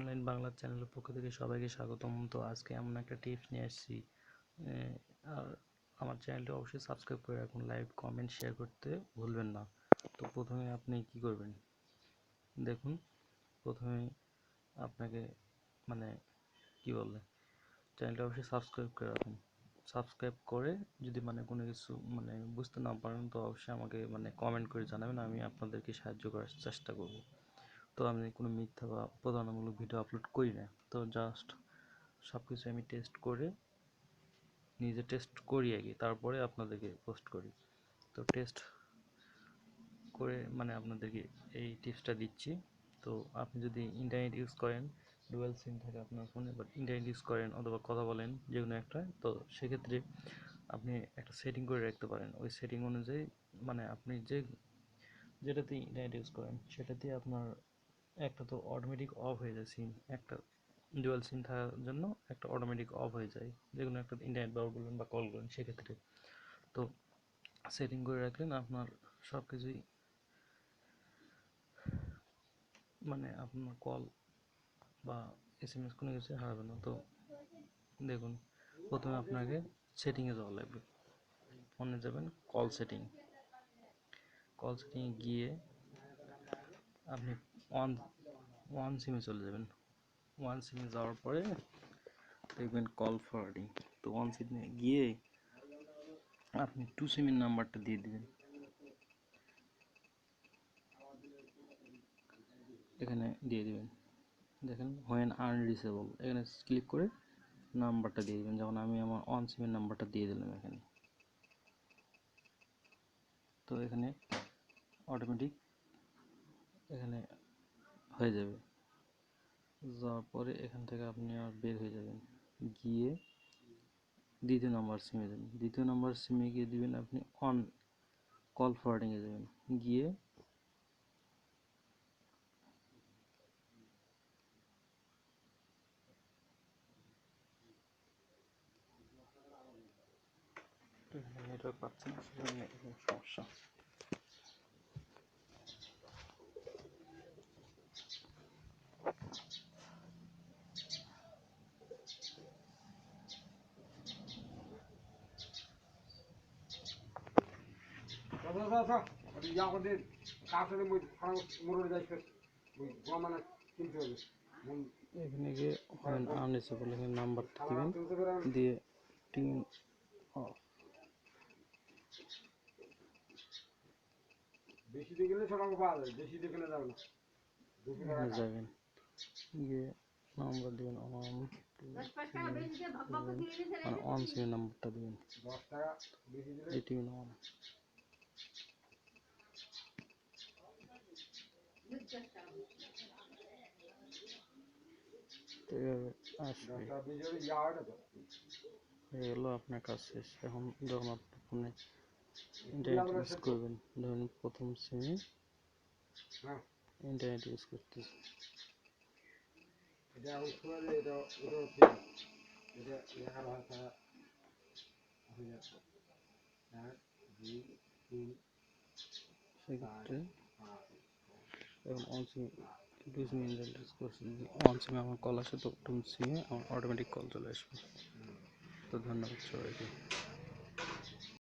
Online Bangla চ্যানেলের পক্ষ থেকে সবাইকে স্বাগতম। তো আজকে এমন একটা টিপস নিয়ে আহ, আর আমার চ্যানেলটি অবশ্যই সাবস্ক্রাইব করে রাখুন লাইক কমেন্ট শেয়ার করতে ভুলবেন না। তো প্রথমে আপনি কি করবেন? দেখুন প্রথমে আপনাকে মানে কি বলে চ্যানেলটা অবশ্যই সাবস্ক্রাইব করে রাখুন। সাবস্ক্রাইব করে যদি মানে কোনো কিছু মানে বুঝতে না পারেন তো অবশ্যই আমাকে মানে কমেন্ট করে জানাবেন আমি আপনাদেরকে সাহায্য করার চেষ্টা করব। তো আমি কোনো মিথ্যা বা প্রতারণামূলক ভিডিও আপলোড করি না। তো জাস্ট সব কিছু আমি টেস্ট করে নিজে টেস্ট করি আগে তারপরে আপনাদেরকে পোস্ট করি। তো টেস্ট করে মানে আপনাদেরকে এই টিপসটা দিচ্ছি। তো আপনি যদি ইন্টারনেট ইউজ করেন ডুয়াল সিম থাকে আপনার ফোনে বাট ইন্টারনেট ইউজ করেন অথবা কথা বলেন যে কোনো একটা, তো সেক্ষেত্রে আপনি একটা সেটিং করে রাখতে পারেন। ওই সেটিং অনুযায়ী মানে আপনি যে যেটাতে ইন্টারনেট ইউজ করেন সেটাতে আপনার একটা তো অটোমেটিক অফ হয়ে যায় সিম একটা ডুয়াল সিম থাকার জন্য একটা অটোমেটিক অফ হয়ে যায়। যে কোনো একটা ইন্টারনেট ব্যবহার করলেন বা কল করেন সেক্ষেত্রে। তো সেটিং করে রাখলেন আপনার সব কিছুই মানে আপনার কল বা এস এম এস কোনো কিছু হারাবে না। তো দেখুন, প্রথমে আপনাকে সেটিংয়ে যাওয়া লাগবে। ফোনে যাবেন কল সেটিং কল সেটিংয়ে গিয়ে আপনি ওয়ান ওয়ান সিমে চলে যাবেন। ওয়ান সিমে যাওয়ার পরে দেখবেন কল ফরওয়ার্ডিং তো ওয়ান সিমে গিয়ে আপনি টু সিমের নাম্বারটা দিয়ে দিবেন। এখানে দিয়ে দিবেন। দেখেন হোয়েন আনরিচেবল এখানে ক্লিক করে নাম্বারটা দিয়ে দিবেন। যেমন আমি আমার ওয়ান সিমের নাম্বারটা দিয়ে দিলাম এখানে। তো এখানে অটোমেটিক এখানে হয়ে যাবে। যাওয়ার পরে এখান থেকে আপনি আর বের হয়ে যাবেন। গিয়ে দ্বিতীয় নাম্বার সিমে যাবেন। দ্বিতীয় নাম্বার সিমে গিয়ে দিবেন আপনি অন কল ফরওয়ার্ডিংয়ে যাবেন। গিয়ে নেটওয়ার্ক পাচ্ছে সমস্যা। কাছে যাইছে ওই গমানা কিনতে হবে এখানে গিয়ে হোয়েন আনরিচেবল এখানে নাম্বারটা দিবেন। দিয়ে অফ বেশি গেলে ছোট পাওয়া যায় বেশি যাবে না। এখানে যাবেন। গিয়ে নাম্বার দিবেন মানে সিমের নাম্বারটা দিবেন। দশ টাকা বেশি দিলে ওয়ান আসবে দশ টাকা বেশি হলে ইয়া হয় না তো হয়ে গেলো আপনার কাজ শেষ এখন যখন আপনার ফোনে ইন্টারনেট ইউজ করবেন ধরুন প্রথম সিমে হ্যাঁ ইন্টারনেট ইউজ করতেছে এটা ওই সময় এটা এটা হচ্ছে এটা এগারো হাজার হয়ে যাচ্ছে এক দুই তিন সেক্ষেত্রে পাঁচ এখন on SIM two SIM internet use করছি। অন সিমে আমার কল আসে তো টু সিমে আমার অটোমেটিক কল চলে আসবে। তো ধন্যবাদ সবাইকে।